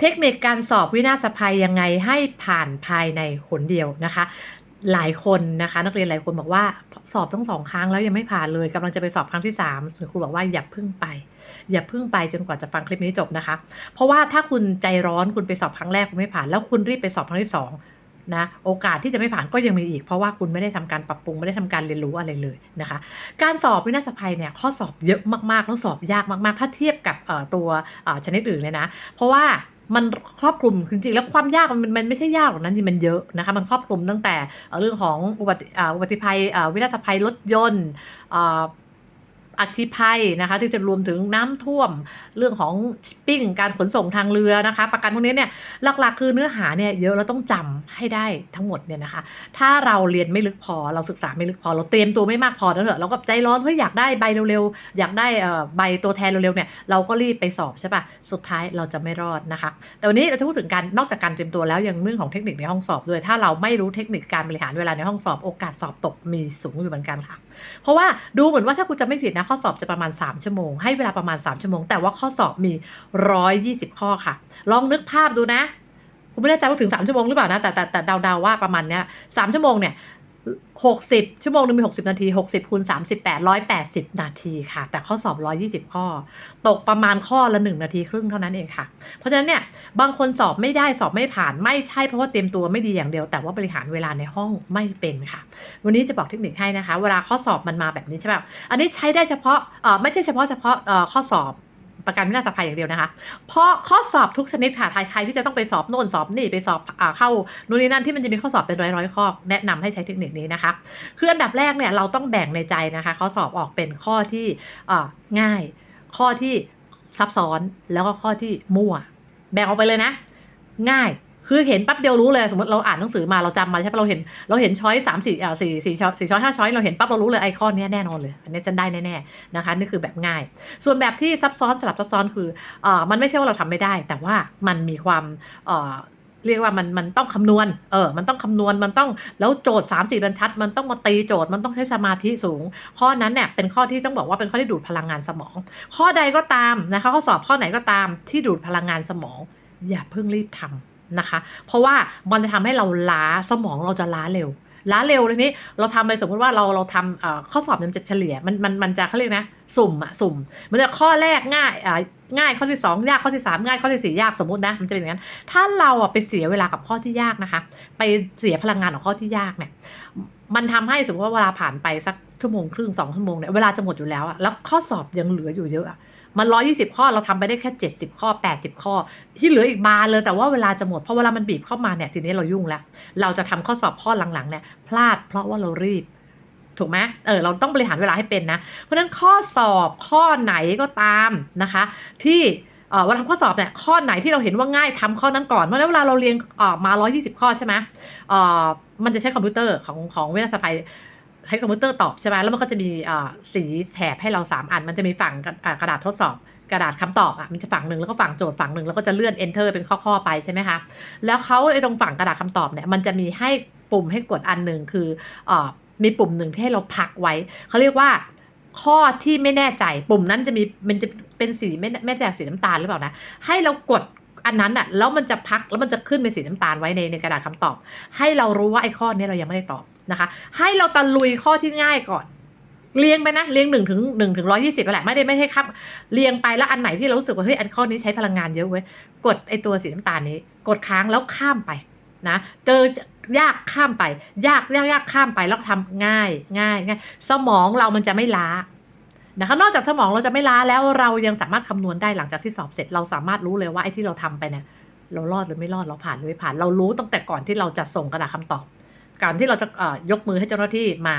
เทคนิคการสอบวินาศภัยยังไงให้ผ่านภายในหนเดียวนะคะ หลายคนนะคะ นักเรียนหลายคนบอกว่าสอบต้องสองครั้งแล้วยังไม่ผ่านเลยกำลังจะไปสอบครั้งที่สามครูบอกว่าอย่าพึ่งไป อย่าพึ่งไปจนกว่าจะฟังคลิปนี้จบนะคะ เพราะว่าถ้าคุณใจร้อนคุณไปสอบครั้งแรกคุณไม่ผ่าน แล้วคุณรีบไปสอบครั้งที่สองนะโอกาสที่จะไม่ผ่านก็ยังมีอีก เพราะว่าคุณไม่ได้ทำการปรับปรุงไม่ได้ทำการเรียนรู้อะไรเลยนะคะ การสอบวินาศภัยเนี่ยข้อสอบเยอะมากๆแล้วสอบยากมากๆ ถ้าเทียบกับตัวชนิดอื่นเลยนะ เพราะว่า มันครอบคลุมจริงๆแล้วความยากมันมันไม่ใช่ยากหรอกนั้นจริงมันเยอะนะคะมันครอบคลุมตั้งแต่เรื่องของอุบัติอุบัติภัยวินาศภัยรถยนต์ อัคคีภัยนะคะ ที่จะรวมถึงน้ำท่วมเรื่องของชิปปิ้งการขนส่งทางเรือนะคะ ประกันพวกนี้เนี่ยหลักๆ คือเนื้อหาเนี่ยเยอะเราต้องจำให้ได้ทั้งหมดเนี่ยนะคะ ถ้าเราเรียนไม่ลึกพอเราศึกษาไม่ลึกพอเราเตรียมตัวไม่มากพอนั่นเถอะเราก็ใจร้อนเฮ้ยออยากได้ใบเร็วๆอยากได้ใบตัวแทนเร็วๆเนี่ยเราก็รีบไปสอบใช่ปะสุดท้ายเราจะไม่รอดนะคะ แต่วันนี้เราจะพูดถึงการนอกจากการเตรียมตัวแล้วยังเรื่องของเทคนิคในห้องสอบด้วย ถ้าเราไม่รู้เทคนิคการบริหารเวลาในห้องสอบโอกาสสอบตกมีสูงอยู่เหมือนกันค่ะ เพราะว่าดูเหมือนว่าถ้าคุณจะไม่ผิดนะข้อสอบจะประมาณ 3 ชั่วโมง ให้เวลาประมาณ 3 ชั่วโมง แต่ว่าข้อสอบมี 120 ข้อค่ะ ลองนึกภาพดูนะ คุณไม่แน่ใจว่าถึง 3 ชั่วโมงหรือเปล่านะ แต่แต่แต่เดาๆว่าประมาณเนี้ยสามชั่วโมงเนี่ย 60ชั่วโมงหนึงมี60นาที60คูณ38 180นาทีค่ะ แต่ข้อสอบ120ข้อ ตกประมาณข้อละ1นาทีครึ่งเท่านั้นเองค่ะ เพราะฉะนั้นเนี่ยบางคนสอบไม่ได้สอบไม่ผ่านไม่ใช่เพราะว่าเตรียมตัวไม่ดีอย่างเดียว แต่ว่าบริหารเวลาในห้องไม่เป็นค่ะ วันนี้จะบอกเทคนิคให้นะคะ เวลาข้อสอบมันมาแบบนี้ใช่ไหมอันนี้ใช้ได้เฉพาะเอ่อไม่ใช่เฉพาะเฉพาะเอ่อข้อสอบ ประกันวินาศภัยอย่างเดียวนะคะ เพราะข้อสอบทุกชนิดค่ะใครที่จะต้องไปสอบโน่นสอบนี่ไปสอบอเข้านู่นนี่นั่นที่มันจะมีข้อสอบเป็นร้อยร้อยข้อแนะนำให้ใช้เทคนิคนี้นะคะ คืออันดับแรกเนี่ยเราต้องแบ่งในใจนะคะข้อสอบออกเป็นข้อที่ง่าย ข้อที่ซับซ้อนแล้วก็ข้อที่มั่ว แบ่งออกไปเลยนะ ง่าย คือเห็นปั๊บเดียวรู้เลยสมมติเราอ่านหนังสือมาเราจำมาใช่ปะเราเห็นเราเห็นช้อยสามสี่อ่าสี่สี่ช้อยสี่ช้อยห้าช้อยเราเห็นปั๊บเรารู้เลยไอคอนนี้แน่นอนเลยอันนี้ฉันได้แน่ๆนะคะนี่คือแบบง่าย ส่วนแบบที่ซับซ้อนสลับซับซ้อนคือเอ่อมันไม่ใช่ว่าเราทำไม่ได้ แต่ว่ามันมีความเอ่อเรียกว่ามันมันต้องคำนวณ เออ มันต้องคำนวณ มันต้อง แล้วโจทย์3ามสี่บรรทัด มันต้องมาตีโจทย์ มันต้องใช้สมาธิสูง ข้อนั้นเนี่ย เป็นข้อที่ต้องบอกว่าเป็นข้อที่ดูดพลังงานสมอง ข้อใดก็ตามนะคะ ข้อสอบข้อไหนก็ตามที่ดูดพลังงานสมอง อย่าเพิ่งรีบทำ นะคะ เพราะว่ามันจะทำให้เราล้าสมองเราจะล้าเร็ว ล้าเร็วเลยนี้เราทำไปสมมติว่าเราเราทำข้อสอบมันจะเฉลี่ยมันมันมันจะเขาเรียกนะ สุ่มอะสุ่ม มันจะข้อแรกง่ายอ่าง่ายข้อที่สองยากข้อที่สามง่ายข้อที่สี่ยากสมมตินะมันจะเป็นอย่างนั้น ถ้าเราอะไปเสียเวลากับข้อที่ยากนะคะ ไปเสียพลังงานของข้อที่ยากเนี่ยมันทำให้สมมติว่าเวลาผ่านไปสักชั่วโมงครึ่งสองชั่วโมงเนี่ยเวลาจะหมดอยู่แล้วอะแล้วข้อสอบยังเหลืออยู่เยอะอะ มันร้อยี่สิบข้อเราทำไปได้แค่เจ็ดสิบข้อแปดสิบข้อ ที่เหลืออีกบานเลยแต่ว่าเวลาจะหมดเพราะเวลามันบีบเข้ามาเนี่ยทีนี้เรายุ่งแล้ว เราจะทำข้อสอบข้อหลังๆเนี่ยพลาดเพราะว่าเรารีบถูกไหมเออ เราต้องบริหารเวลาให้เป็นนะ เพราะฉะนั้นข้อสอบข้อไหนก็ตามนะคะ ที่เออเวลาทำข้อสอบเนี่ยข้อไหนที่เราเห็นว่าง่ายทำข้อนั้นก่อน เพราะฉะนั้นเวลาเราเรียนเอ่อมา 120 ข้อใช่ไหมเอ่อมันจะใช้คอมพิวเตอร์ของของเวชภัย ให้คอมพิวเตอร์ตอบใช่ไหมแล้วมันก็จะมีสีแถบให้เรา 3 อัน มันจะมีฝั่งกระดาษทดสอบกระดาษคำตอบอะมันจะฝั่งหนึ่งแล้วก็ฝั่งโจทย์ฝั่งหนึ่งแล้วก็จะเลื่อน enter เป็นข้อๆไปใช่ไหมคะ แล้วเขาไอ้ตรงฝั่งกระดาษคำตอบเนี่ยมันจะมีให้ปุ่มให้กดอันหนึ่งคืออมีปุ่มหนึ่งที่ให้เราพักไว้ เขาเรียกว่าข้อที่ไม่แน่ใจปุ่มนั้นจะมีมันจะเป็นสีไม่ไม่แน่ใจสีน้ำตาลหรือเปล่านะให้เรากดอันนั้นอะแล้วมันจะพักแล้วมันจะขึ้นเป็นสีน้ำตาลไว้ในในกระดาษคำตอบ ให้เรารู้ว่าไอ้ข้อนี้เรายังไม่ได้ตอบ นะคะ ให้เราตะลุยข้อที่ง่ายก่อน เรียงไปนะ เรียงหนึ่งถึงหนึ่งถึงร้อยี่สิบแหละ ไม่ได้ไม่ให้ครับ เรียงไปแล้วอันไหนที่เรารู้สึกว่าเฮ้ยอันข้อนี้ใช้พลังงานเยอะเว้ย กดไอตัวสีน้ำตาลนี้ กดค้างแล้วข้ามไปนะ เจอยากข้ามไป ยากยากยากข้ามไปแล้วทำง่ายง่ายง่าย สมองเรามันจะไม่ล้านะคะนอกจากสมองเราจะไม่ล้าแล้วเรายังสามารถคำนวณได้หลังจากที่สอบเสร็จ เราสามารถรู้เลยว่าไอ้ที่เราทำไปเนี่ยเรารอดหรือไม่รอดเราผ่านหรือไม่ผ่าน เรารู้ตั้งแต่ก่อนที่เราจะส่งกระดาษคำตอบ ก่อนที่เราจะยกมือให้เจ้าหน้าที่มา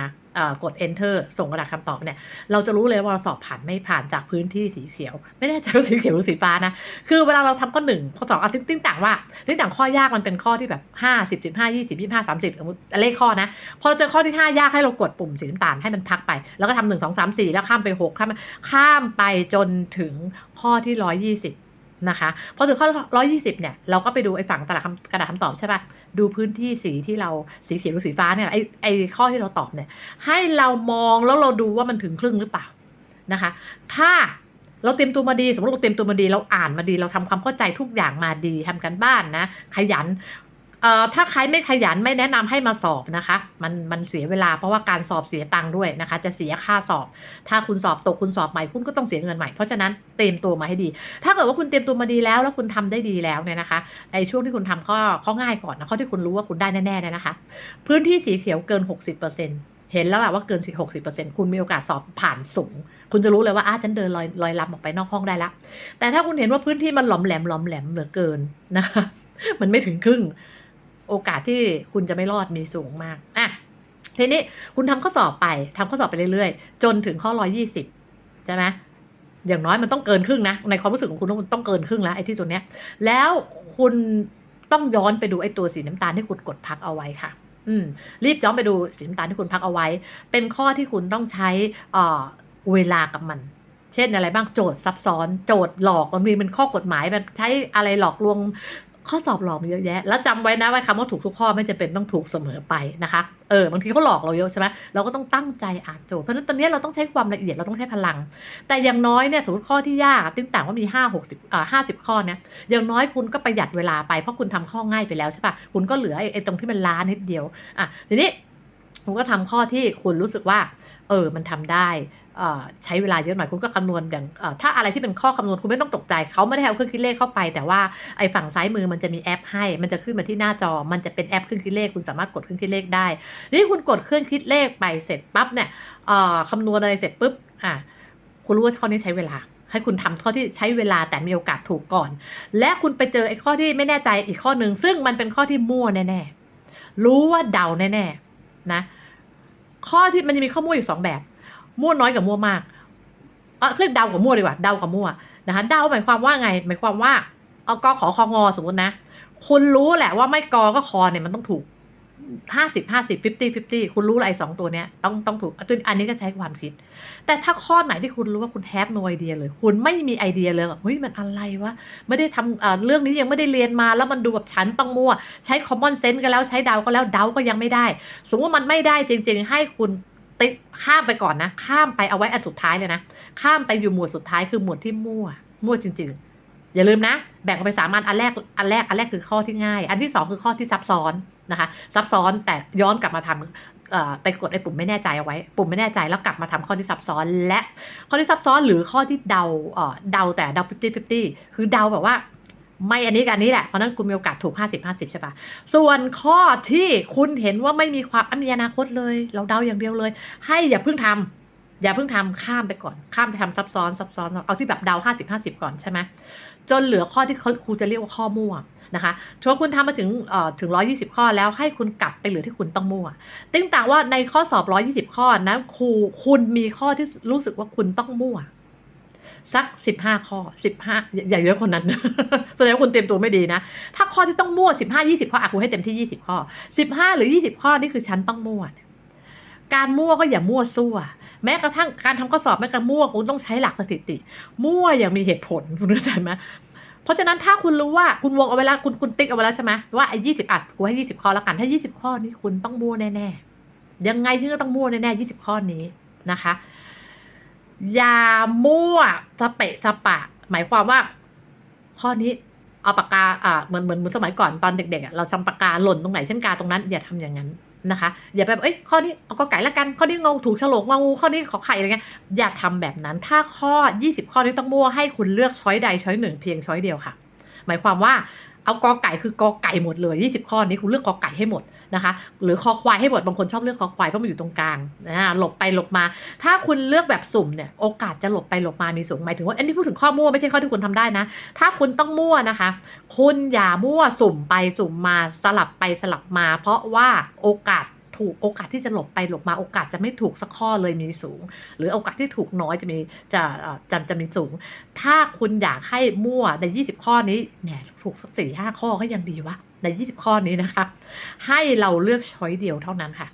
กด enter ส่งกระดาษคำตอบเนี่ย เราจะรู้เลยว่าเราสอบผ่านไม่ผ่านจากพื้นที่สีเขียว ไม่แน่ใจว่าสีเขียวหรือสีฟ้านะ คือเวลาเราทำข้อหนึ่งข้อสองเอาติ้งต่างว่าติ้งต่างข้อยากมันเป็นข้อที่แบบห้าสิบสิบห้ายี่สิบยี่ห้าสามสิบเลขข้อนะ พอเจอข้อที่5ยากให้เรากดปุ่มสีน้ำตาลให้มันพักไป แล้วก็ทำหนึ่งสองสามสี่แล้วข้ามไป6ข้ามข้ามไปจนถึงข้อที่120 นะคะพอถึงข้อ 120 เนี่ย เราก็ไปดูไอ้ฝั่งตลาดกระดาษคำตอบใช่ปะดูพื้นที่สีที่เราสีเขียวหรือสีฟ้าเนี่ยไอ้ไอ้ข้อที่เราตอบเนี่ย ให้เรามองแล้วเราดูว่ามันถึงครึ่งหรือเปล่านะคะ ถ้าเราเตรียมตัวมาดี สมมติเราเตรียมตัวมาดี เราอ่านมาดี เราทำความเข้าใจทุกอย่างมาดีทำกันบ้านนะ ขยัน เอ่อถ้าใครไม่ขยันไม่แนะนำให้มาสอบนะคะ มันมันเสียเวลาเพราะว่าการสอบเสียตังค์ด้วยนะคะ จะเสียค่าสอบ ถ้าคุณสอบตกคุณสอบใหม่คุณก็ต้องเสียเงินใหม่เพราะฉะนั้นเตรียมตัวมาให้ดี ถ้าเกิดว่าคุณเตรียมตัวมาดีแล้ว แล้วคุณทำได้ดีแล้วเนี่ยนะคะในช่วงที่คุณทำข้อข้อง่ายก่อนนะข้อที่คุณรู้ว่าคุณได้แน่ๆเนี่ยนะคะ พื้นที่สีเขียวเกิน 60%เห็นแล้วแหละว่าเกิน 60%คุณมีโอกาสสอบผ่านสูง คุณจะรู้เลยว่าอ้าฉันเดินลอยลอยลำออกไปนอกห้องได้ละ แต่ถ้าคุณเห็นว่าพื้นที่มันหลอมแหลมหลอมแหลมเหลือเกินนะคะ มันไม่ถึงครึ่ง โอกาสที่คุณจะไม่รอดมีสูงมากอะทีนี้คุณทำข้อสอบไปทำข้อสอบไปเรื่อยๆ จนถึงข้อร้อยี่สิบใช่ไหมอย่างน้อยมันต้องเกินครึ่งนะ ในความรู้สึกของคุณต้องต้องเกินครึ่งแล้วไอ้ที่ตัวเนี้ย แล้วคุณต้องย้อนไปดูไอ้ตัวสีน้ำตาลที่คุณกดพักเอาไว้ค่ะ อืม รีบย้อนไปดูสีน้ำตาลที่คุณพักเอาไว้ เป็นข้อที่คุณต้องใช้เอ่อเวลากับมัน เช่นอะไรบ้างโจทย์ซับซ้อน โจทย์หลอกมันมีเป็นข้อกฎหมายมันใช้อะไรหลอกลวง ข้อสอบหลอกมันเยอะแยะ แล้วจำไว้นะว่าคำว่าถูกทุกข้อไม่จำเป็นต้องถูกเสมอไปนะคะ เออบางทีเขาหลอกเราเยอะใช่ไหมเราก็ต้องตั้งใจอ่านโจทย์ เพราะฉะนั้นตอนนี้เราต้องใช้ความละเอียดเราต้องใช้พลัง แต่อย่างน้อยเนี่ยสมมติข้อที่ยากติ้งต่างว่ามี 5 60อ่า50 ข้อเนี่ยอย่างน้อยคุณก็ประหยัดเวลาไปเพราะคุณทำข้อง่ายไปแล้วใช่ปะคุณก็เหลือไอ้ตรงที่มันล้านิดเดียวอะทีนี้คุณก็ทำข้อที่คุณรู้สึกว่า เออมันทำได้ใช้เวลาเยอะหน่อยคุณก็คำนวณอย่างถ้าอะไรที่เป็นข้อคำนวณคุณไม่ต้องตกใจเขาไม่ได้เอาเครื่องคิดเลขเข้าไป แต่ว่าไอ้ฝั่งซ้ายมือมันจะมีแอปให้ มันจะขึ้นมาที่หน้าจอ มันจะเป็นแอปเครื่องคิดเลข คุณสามารถกดเครื่องคิดเลขได้นี่คุณกดเครื่องคิดเลขไปเสร็จปั๊บเนี่ยคำนวณอะไรเสร็จปุ๊บอะคุณรู้ว่าข้อนี้ใช้เวลา ให้คุณทำข้อที่ใช้เวลาแต่มีโอกาสถูกก่อน และคุณไปเจอไอ้ข้อที่ไม่แน่ใจอีกข้อหนึ่งซึ่งมันเป็นข้อที่มั่วแน่ๆรู้ว่าเดาแน่ๆนะ ข้อที่มันจะมีข้อมั่วอยู่สองแบบมั่วน้อยกับมั่วมากเออเรียกเดากับมั่วดีกว่าเดากับมั่วนะคะเดาหมายความว่าไง หมายความว่า เอากอขอคองอสมมตินะ คุณรู้แหละว่าไม่กอก็คอเนี่ยมันต้องถูก ห้าสิบห้าสิบฟิฟตี้ฟิฟตี้คุณรู้อะไรสองตัวเนี้ยต้องต้องถูกอันนี้ก็ใช้ความคิด แต่ถ้าข้อไหนที่คุณรู้ว่าคุณแฮปโนไอเดียเลย คุณไม่มีไอเดียเลยเฮ้ยมันอะไรวะ ไม่ได้ทำเอ่อเรื่องนี้ยังไม่ได้เรียนมา แล้วมันดูแบบฉันต้องมั่ว ใช้ common sense ก็แล้วใช้เดาก็แล้วเดาก็ยังไม่ได้ สมมติว่ามันไม่ได้จริง ๆ ให้คุณติดข้ามไปก่อนนะ ข้ามไปเอาไว้อันสุดท้ายเลยนะ ข้ามไปอยู่หมวดสุดท้ายคือหมวดที่มั่ว มั่วจริง ๆ อย่าลืมนะ แบ่งออกเป็นสามอันอันแรกอันแรกอันแรกคือข้อที่ง่าย อันที่สองคือข้อที่ซับซ้อนนะคะ ซับซ้อนแต่ย้อนกลับมาทำเอ่อไปกดไอ้ปุ่มไม่แน่ใจเอาไว้ ปุ่มไม่แน่ใจแล้วกลับมาทำข้อที่ซับซ้อน และข้อที่ซับซ้อนหรือข้อที่เดาเอ่เดาแต่เดา50 50คือเดาแบบว่าไม่อันนี้กับอันนี้แหละ เพราะนั้นคุณมีโอกาสถูก 50 50 ใช่ปะส่วนข้อที่คุณเห็นว่าไม่มีความไม่มีอนาคตเลย เราเดาอย่างเดียวเลย ให้อย่าเพิ่งทำอย่าเพิ่งทำข้ามไปก่อน ข้ามไปทำซับซ้อนซับซ้อน เอาที่แบบเดา 50 50 ก่อนใช่ไหม จนเหลือข้อที่ครูจะเรียกว่าข้อมั่วนะคะช่วคุณทำมาถึงเอ่อถึง 120 ข้อแล้วให้คุณกลับไปเหลือที่คุณต้องมั่วติ้งต่างว่าในข้อสอบ 120 ข้อนะครูคุณมีข้อที่รู้สึกว่าคุณต้องมั่วสัก 15 ข้อ 15 อย่าอย่าเยอะคนนั้นแสดงว่าคุณเตรียมตัวไม่ดีนะ ถ้าข้อที่ต้องมั่ว 15 20 ข้ออะครูให้เต็มที่ 20 ข้อ 15 หรือ 20 ข้อนี่คือฉันต้องมั่วการมั่วก็อย่ามั่วซั่ว แม้กระทั่งการทำข้อสอบแม้กระทั่งมั่วคุณต้องใช้หลักสถิติ มั่วอย่างมีเหตุผลคุณเข้าใจไหมเพราะฉะนั้นถ้าคุณรู้ว่าคุณวงเอาไว้แล้วคุณคุณติ๊กเอาไว้แล้วใช่ไหมว่าไอ้ยี่สิบอัดกูให้ยี่สิบข้อแล้วกันถ้ายี่สิบข้อนี้คุณต้องมั่วแน่ๆยังไงที่ก็ต้องมั่วแน่ๆยี่สิบข้อนี้นะคะอย่ามั่วสเปะสปะ หมายความว่า ข้อนี้เอาปากกาอ่าเหมือนเหมือนเหมือนสมัยก่อนตอนเด็กๆเราจำปากกาหล่นตรงไหนเช่นกาตรงนั้น อย่าทำอย่างนั้น นะคะ อย่าแบบเอ้ยข้อนี้เอาก็ไก่ละกัน ข้อนี้งงถูกฉลกงองูข้อนี้ขอไข่อะไรเงี้ยอย่าทำแบบนั้นถ้าข้อ 20 ข้อนี้ต้องมั่วให้คุณเลือกช้อยใดช้อยหนึ่งเพียงช้อยเดียวค่ะ หมายความว่า เอากอไก่คือกอไก่หมดเลย 20 ข้อนี้คุณเลือกกอไก่ให้หมดนะคะ หรือคอควายให้หมดบางคนชอบเลือกคอควายเพราะมันอยู่ตรงกลางนะหลบไปหลบมา ถ้าคุณเลือกแบบสุ่มเนี่ยโอกาสจะหลบไปหลบมามีสูงหมายถึงว่าอันนี้พูดถึงข้อมั่วไม่ใช่ข้อที่คุณทำได้นะ ถ้าคุณต้องมั่วนะคะ คุณอย่ามั่วสุ่มไปสุ่มมาสลับไปสลับมา เพราะว่าโอกาส ถูกโอกาสที่จะหลบไปหลบมาโอกาสจะไม่ถูกสักข้อเลยมีสูง หรือโอกาสที่ถูกน้อยจะมีจะจะจะมีสูง ถ้าคุณอยากให้มั่วใน 20 ข้อนี้เนี่ยถูกสักสี่ห้าข้อก็ยังดีวะใน 20 ข้อนี้นะคะ ให้เราเลือกช้อยเดียวเท่านั้นค่ะ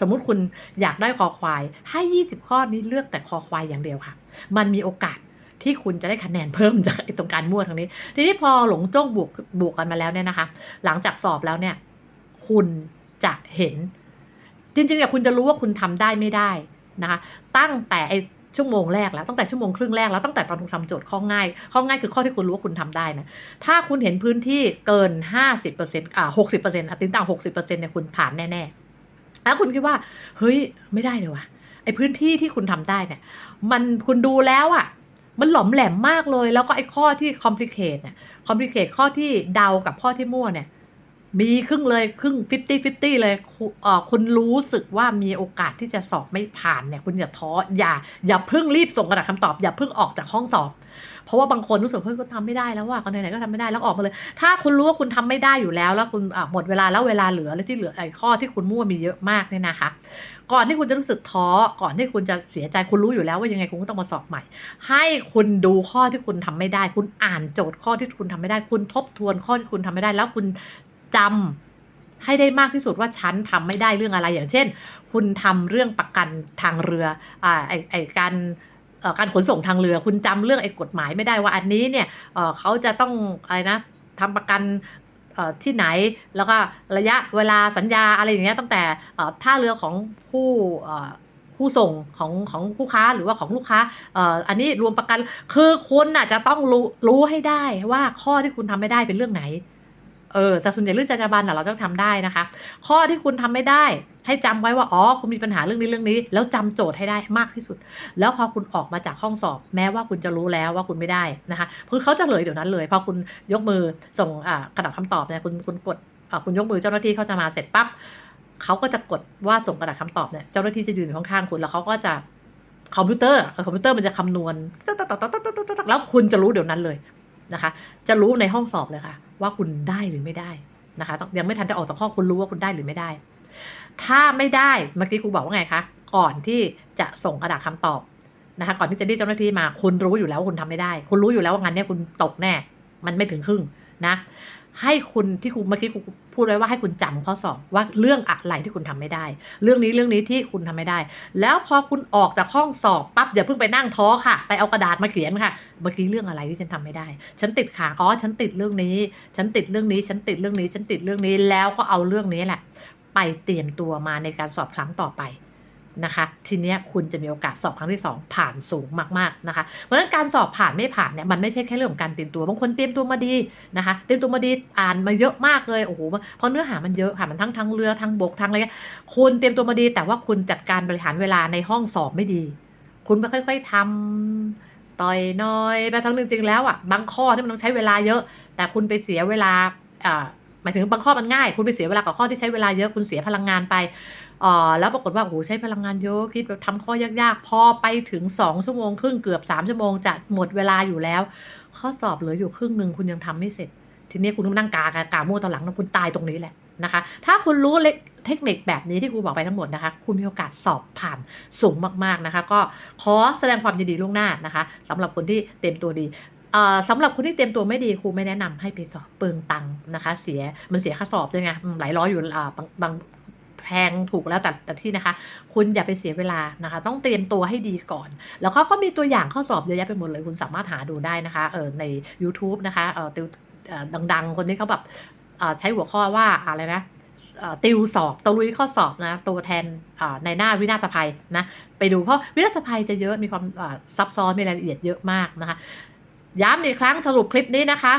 สมมุติคุณอยากได้คอควาย ให้ 20 ข้อนี้เลือกแต่คอควายอย่างเดียวค่ะ มันมีโอกาสที่คุณจะได้คะแนนเพิ่มจากตรงการมั่วทางนี้ ทีนี้พอหลงจ้งบวกบวกกันมาแล้วเนี่ยนะคะ หลังจากสอบแล้วเนี่ย คุณ จะเห็น จริงๆเนี่ยคุณจะรู้ว่าคุณทำได้ไม่ได้นะคะตั้งแต่ไอชั่วโมงแรกแล้วตั้งแต่ชั่วโมงครึ่งแรกแล้วตั้งแต่ตอนคุณทำโจทย์ข้อง่ายข้อง่ายคือข้อที่คุณรู้ว่าคุณทำได้นะถ้าคุณเห็นพื้นที่เกิน 50%อ่า60%อะติ้งต่าง60%เนี่ยคุณผ่านแน่ๆแล้วคุณคิดว่า เฮ้ยไม่ได้เลยว่ะไอ้พื้นที่ที่คุณทำได้เนี่ย มันคุณดูแล้วอะ่ะมันหลอมแหลมมากเลย แล้วก็ไอ้ข้อที่ complicate เนี่ย complicate ข้อที่เดากับข้อที่มั่วเนี่ย มีครึ่งเลยครึ่ง 50 50 เลยคุเออคุณรู้สึกว่ามีโอกาสที่จะสอบไม่ผ่านเนี่ย คุณอย่าท้ออย่า อย่าเพิ่งรีบส่งกระดาษคำตอบ อย่าเพิ่งออกจากห้องสอบ เพราะว่าบางคนรู้สึกเฮ้ยก็ทำไม่ได้แล้วว่ากันไหนๆก็ทำไม่ได้แล้วออกมาเลย ถ้าคุณรู้ว่าคุณทำไม่ได้อยู่แล้ว แล้วคุณหมดเวลาแล้วเวลาเหลือแล้วที่เหลือไอ้ข้อที่คุณมั่วมีเยอะมากเนี่ยนะคะ ก่อนที่คุณจะรู้สึกท้อก่อนที่คุณจะเสียใจคุณรู้อยู่แล้วว่ายังไงคุณก็ต้องมาสอบใหม่ ให้คุณดูข้อที่คุณทำไม่ได้ คุณอ่านโจทย์ข้อที่คุณทำไม่ได้ คุณทบทวนข้อที่คุณทำไม่ได้แล้วคุณ จำให้ได้มากที่สุดว่าฉันทำไม่ได้เรื่องอะไรอย่างเช่น คุณทำเรื่องประกันทางเรืออ่าไอไอการเอ่อการขนส่งทางเรือ คุณจำเรื่องไอ้กฎหมายไม่ได้ว่าอันนี้เนี่ยเอ่อเขาจะต้องอะไรนะทำประกันเอ่อที่ไหนแล้วก็ระยะเวลาสัญญาอะไรอย่างเงี้ยตั้งแต่อ่อท่าเรือของผู้เอ่อผู้ส่งของของผู้ค้าหรือว่าของลูกค้าเอ่ออันนี้รวมประกันคือคุณน่ะจะต้องรู้รู้ให้ได้ว่าข้อที่คุณทำไม่ได้เป็นเรื่องไหน เออแต่ส่วนใหญ่เรื่องจรรยาบรรณเราต้องทำได้นะคะ ข้อที่คุณทำไม่ได้ให้จำไว้ว่าอ๋อคุณมีปัญหาเรื่องนี้เรื่องนี้ แล้วจำโจทย์ให้ได้มากที่สุด แล้วพอคุณออกมาจากห้องสอบ แม้ว่าคุณจะรู้แล้วว่าคุณไม่ได้นะคะคือเขาจะเลยเดี๋ยวนั้นเลยพอคุณยกมือส่งอ่ากระดาษคำตอบเนี่ยคุณคุณกดอ่าคุณยกมือเจ้าหน้าที่เขาจะมาเสร็จปั๊บเขาก็จะกดว่าส่งกระดาษคำตอบเนี่ยเจ้าหน้าที่จะยืนข้างๆคุณแล้วเขาก็จะคอมพิวเตอร์คอมพิวเตอร์มันจะคำนวณแล้วคุณจะรู้เดี๋ยวนั้นเลย นะคะ จะรู้ในห้องสอบเลยค่ะ ว่าคุณได้หรือไม่ได้นะคะยังไม่ทันจะออกจากห้องคุณรู้ว่าคุณได้หรือไม่ได้ ถ้าไม่ได้เมื่อกี้ครูบอกว่าไงคะก่อนที่จะส่งกระดาษคำตอบนะคะ ก่อนที่จะเรียกเจ้าหน้าที่มา คุณรู้อยู่แล้วว่าคุณทำไม่ได้ คุณรู้อยู่แล้วว่างานนี้คุณตกแน่ มันไม่ถึงครึ่งนะ ให้คุณที่ครูเมื่อกี้ครูพูดไว้ว่าให้คุณจำข้อสอบว่าเรื่องอะไรที่คุณทำไม่ได้ เรื่องนี้เรื่องนี้ที่คุณทำไม่ได้ แล้วพอคุณออกจากห้องสอบปั๊บอย่าเพิ่งไปนั่งท้อค่ะ ไปเอากระดาษมาเขียนค่ะ เมื่อกี้เรื่องอะไรที่ฉันทำไม่ได้ ฉันติดขาอ๋อฉันติดเรื่องนี้ ฉันติดเรื่องนี้ ฉันติดเรื่องนี้ ฉันติดเรื่องนี้แล้วก็เอาเรื่องนี้แหละ ไปเตรียมตัวมาในการสอบครั้งต่อไป นะคะ ทีเนี้ยคุณจะมีโอกาสสอบครั้งที่ 2 ผ่านสูงมากๆนะคะ เพราะฉะนั้นการสอบผ่านไม่ผ่านเนี่ยมันไม่ใช่แค่เรื่องของการเตรียมตัวบางคนเตรียมตัวมาดีนะคะ เตรียมตัวมาดีอ่านมาเยอะมากเลยโอ้โหเพราะเนื้อหามันเยอะค่ะมันทั้งทางเรือทางบกทางอะไรเงี้ยคุณเตรียมตัวมาดี แต่ว่าคุณจัดการบริหารเวลาในห้องสอบไม่ดี คุณไม่ค่อย ๆทำต่อยน้อยไปทั้งจริงๆแล้วอะบางข้อที่มันต้องใช้เวลาเยอะ แต่คุณไปเสียเวลาอ่า มายถึงบางข้อมันง่าย คุณไปเสียเวลากับข้อที่ใช้เวลาเยอะคุณเสียพลังงานไปอ่อแล้วปรากฏว่าโอ้โหใช้พลังงานเยอะคิดแบบทำข้อยากๆ พอไปถึง 2 ชั่วโมงครึ่งเกือบ 3 ชั่วโมงจะหมดเวลาอยู่แล้ว ข้อสอบเหลืออยู่ครึ่งหนึ่งคุณยังทำไม่เสร็จ ทีนี้คุณต้องนั่งกากากามั่วตอนหลังนะคุณตายตรงนี้แหละนะคะ ถ้าคุณรู้เล็กเทคนิคแบบนี้ที่ครูบอกไปทั้งหมดนะคะ คุณมีโอกาสสอบผ่านสูงมากๆนะคะ ก็ขอแสดงความยินดีล่วงหน้านะคะสำหรับคนที่เต็มตัวดี สำหรับคนที่เตรียมตัวไม่ดีครูไม่แนะนำให้ไปสอบเปลืองตังนะคะ เสียมันเสียค่าสอบด้วยไงหลายร้อยอยู่บางบางแพงถูกแล้วแต่แต่ที่นะคะ คุณอย่าไปเสียเวลานะคะ ต้องเตรียมตัวให้ดีก่อน แล้วก็ก็มีตัวอย่างข้อสอบเยอะแยะไปหมดเลยคุณสามารถหาดูได้นะคะเออใน YouTube นะคะเออติวดังๆ คนที่เขาแบบใช้หัวข้อว่าอะไรนะติวสอบตะลุยข้อสอบนะตัวแทนในหน้าวินาศภัยนะไปดูเพราะวินาศภัยจะเยอะมีความซับซ้อนมีรายละเอียดเยอะมากนะคะ ย้ำอีกครั้งสรุปคลิปนี้นะคะ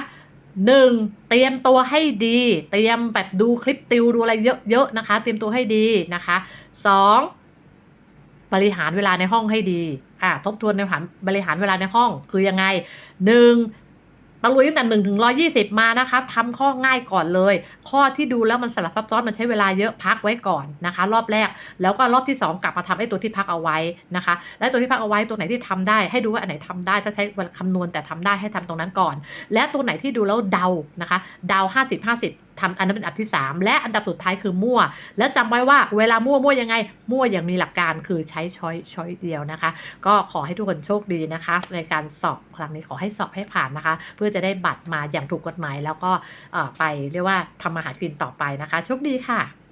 หนึ่งเตรียมตัวให้ดี เตรียมแบบดูคลิปติวดูอะไรเยอะๆนะคะ เตรียมตัวให้ดีนะคะสองบริหารเวลาในห้องให้ดีอ่าทบทวนในผันบริหารเวลาในห้องคือยังไงหนึ่ง ตะลุยตั้งแต่หนึ่งถึงร้อยี่สิบมานะคะทำข้อง่ายก่อนเลย ข้อที่ดูแล้วมันสลับซับซ้อนมันใช้เวลาเยอะพักไว้ก่อนนะคะ รอบแรกแล้วก็รอบที่ 2 กลับมาทำไอ้ตัวที่พักเอาไว้นะคะ และตัวที่พักเอาไว้ตัวไหนที่ทำได้ ให้ดูว่าอันไหนทำได้ถ้าใช้เวลาคำนวณแต่ทำได้ให้ทำตรงนั้นก่อน และตัวไหนที่ดูแล้วเดานะคะ เดา 50 50 ทำอันนั้นเป็นอันดับที่ 3 และอันดับสุดท้ายคือมั่ว แล้วจำไว้ว่าเวลามั่วมั่วยังไง มั่วอย่างมีหลักการคือใช้ช้อยช้อยเดียวนะคะ ก็ขอให้ทุกคนโชคดีนะคะ ในการสอบครั้งนี้ขอให้สอบให้ผ่านนะคะ เพื่อจะได้บัตรมาอย่างถูกกฎหมาย แล้วก็ไปเรียกว่าทำมาหากินต่อไปนะคะ โชคดีค่ะ